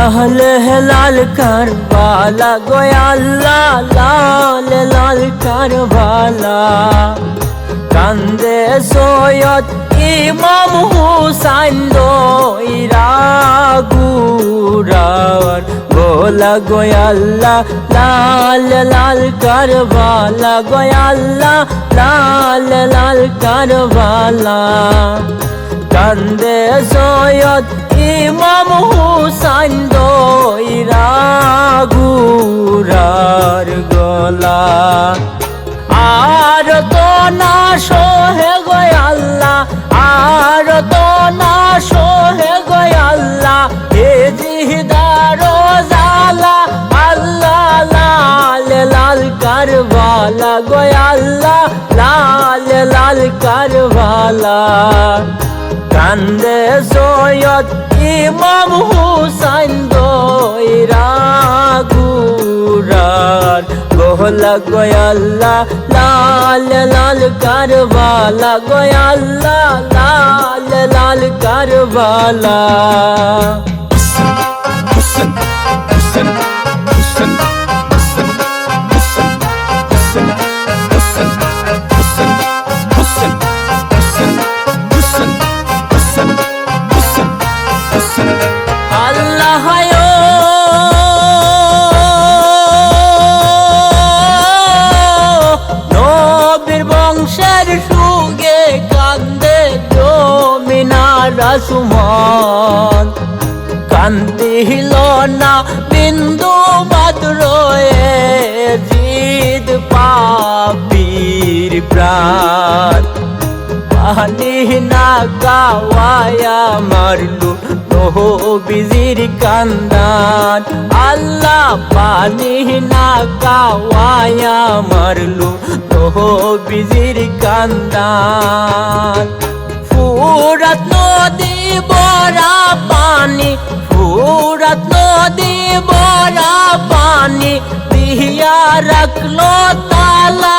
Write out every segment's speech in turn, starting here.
লাল লাল কারবালা গোয়াল্লা লাল লাল কারবালা কান্দে সৈয়দ ইমাম হুসাইন দইরা গুরার গোলা গোয়াল্লা লাল লাল কারবালা গোয়াল্লা লাল লাল কারবালা কান্দে সৈয়দ ইমাম হুসাইন দইরা গুরার গলা। আর তো না সোহে গয় আল্লাহ, আর তো না সোহে গয় আল্লাহ, এ জিহদার জালা, আল্লাহ লাল লাল কারবালা গয় আল্লাহ, লাল লাল কারবালা। কান্দে সৈয়দ ইমাম হুসাইন দইরা গুরার গোহলা গোয়াল্লা লাল লাল কারবালা গয়াল্লা লাল লাল কারবালা। জমিনার সুমন কান্দিল না, বিন্দু মাত্র জিদ পাপির প্রাণ। পানি না গাওয়ায়া মারলু নহো বিজির কান্দান। আল্লাহ পানি না গাওয়ায়া মারলু নহো বিজির কান্দান। ফুরাত নদী বড়া পানি ফুরাত নদী বড়া পানি দিয়া রাখল তালা,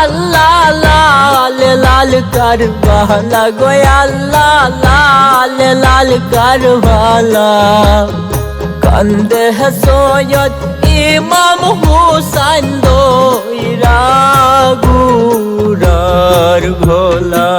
আল্লাহ লাল লাল কারবালা গোয়া আল্লাহ, লাল লাল কারবালা। কান্দে সৈয়দ ইমাম হুসাইন দইরা গুরার ঘোলা।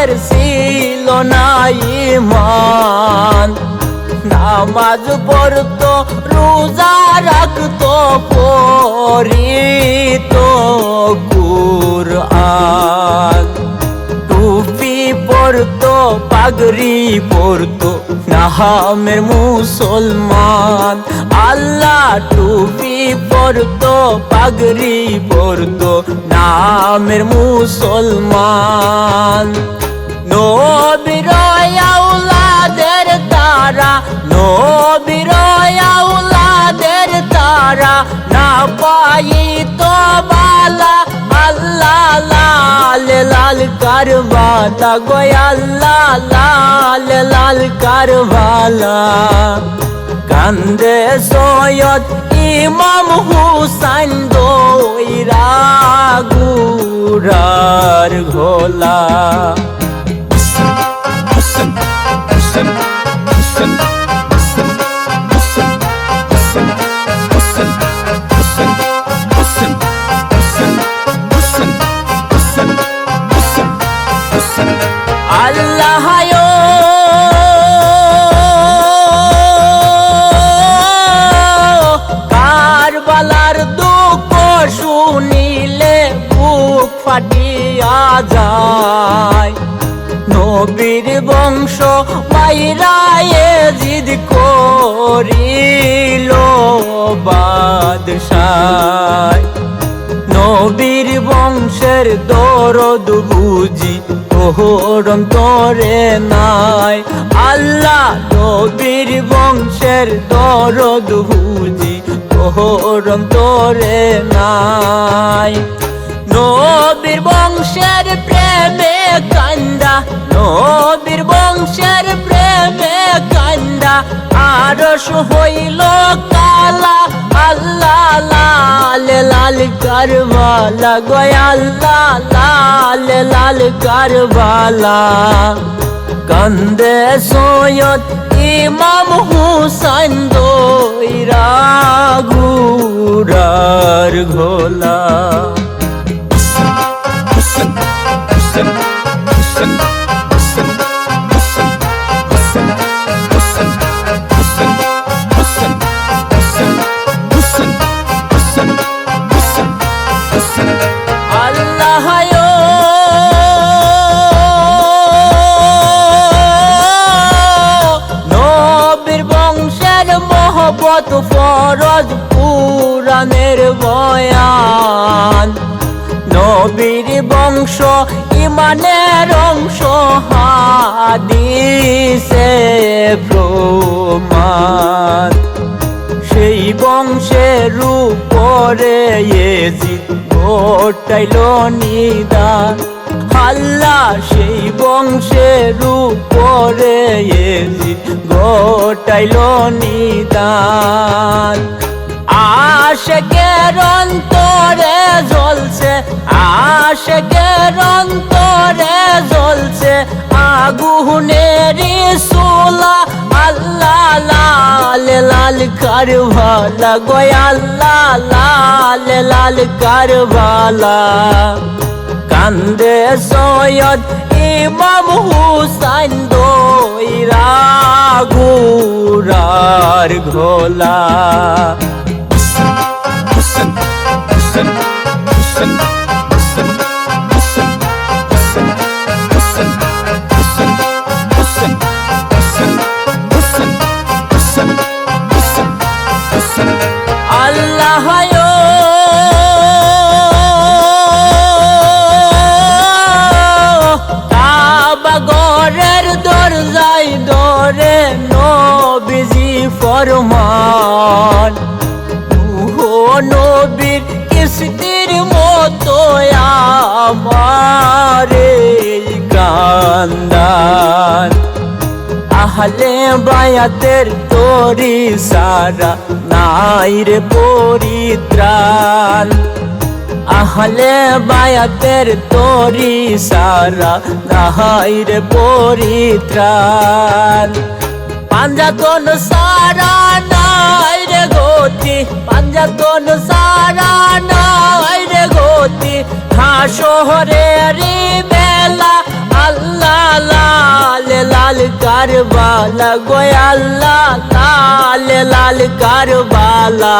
কাফের ছিল না ইমান নামাজ পড়তো, রোজা রাখতো, পড়িত কুরআন। টুপি পরতো পাগড়ি পরতো নাহামের মুসলমান। আল্লাহ টুপি পরতো পাগড়ি পরতো নামের মুসলমান। নবীর আউলাদের তারা নবীর আউলাদের তারা না পাই তো বালা লাল লাল কারবালা, গোয়া আল্লাহ কান্দে সৈয়দ ইমাম হুসাইন দইরা গুরার ঘোলা। নবীর বংশ মাইরায়ে জিদ করিল বাদশায়। নবীর বংশের দরদ বুঝি তোহর অন্তরে নাই। আল্লাহ নবীর বংশের দরদ বুঝি তোর তরে নাই। নবীর বংশের কান্দা নবীর বংশের প্রেমে কান্দা, আরস হইল কালা, আল্লাহ লাল লাল কারবালা গয়াল্লাহ লাল লাল কারবালা। কান্দে সৈয়দ ইমাম হুসাইন দইরা গুরার ঘোলা। বংশ ইমানের অংশ হাদিসে প্রমাণ। সেই বংশের উপরে এজিদ গোটাইল নিদান। হাল্লা সেই বংশের উপরে এজিদ গোটাইল নিদান। আশেকের অন্তরে জ্বলছে, আশেকের অন্তরে জ্বলছে আগুনেরি সোলা আল্লাহ লাল লাল কারবালা গয়াল্লাহ লাল লাল কারবালা। কান্দে সৈয়দ ইমাম হুসাইন দইরা গুরার ঘোলা। Listen, listen, listen, listen, listen, listen, listen, listen, listen, listen, listen, listen, listen. আল্লাহ কাবাগরের দরজাই দরে নবীজি ফরমান মতো আমার কান্দান আহলে বায়াতের তোরি সারা নাই রে পরিত্রাণ। আহলে বায়াতের তোরি সারা নাই রে পরিত্রাণ। পাঞ্জাতন সারা নাই রে গতি, পাঞ্জাতন সারা নাই রে গতি। হাসহরের মেলা, আল্লাহ লাল লাল কারবালা গোয়াল্লাহ লাল লাল কারবালা।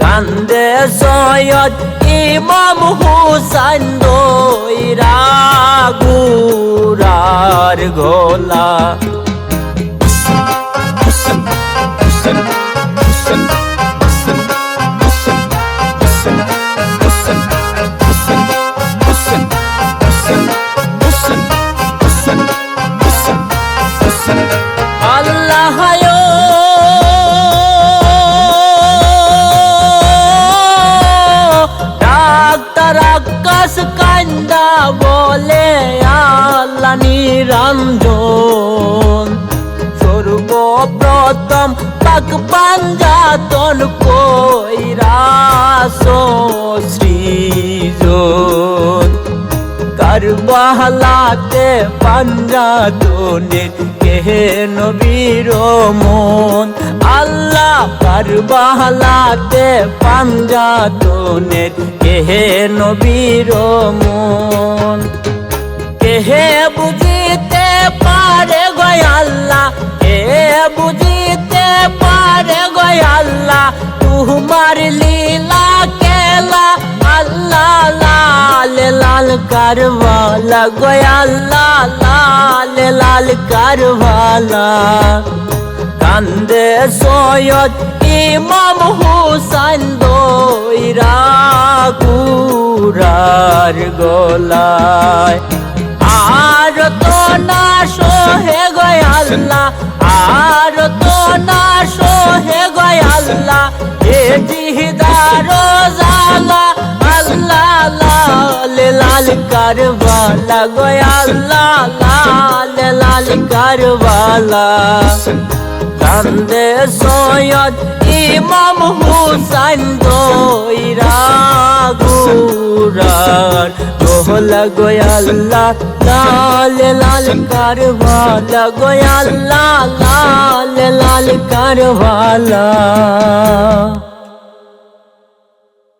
কান্দে সৈয়দ ইমাম হুসাইন দইরা গুরার গোলা। কান্দা বলে আল্লাহ নিরঞ্জন। সর্বপ্রথম পাক পাঞ্জাতন কইরাস সৃজন। কারবালাতে পাঞ্জাতনের কেহে নবীর মন। আল্লাহ কারবালাতে পাঞ্জাতনের কেহে নবীর মন। কেহে বুঝিতে পারে গয় আল্লাহ কে বুঝিতে পারে গয় আল্লাহ তোমার লীলা লাল কারবালা গয় আল্লাহ লাল লাল কারবালা কান্দে সৈয়দ ইমাম হুসাইন দইরা কুরার গলায় আর তো না সোহে গয় আল্লাহ আর তো না সোহে গয় আল্লাহ এ জিহিদারো জালা লাল কারবালা গয় আল্লাহ লাল লাল কারবালা কান্দে সৈয়দ ইমাম হুসাইন দইরা গুরার দোহলা গোয়াল্লা লাল লাল কারবালা গোয়াল্লা লাল লাল কারবালা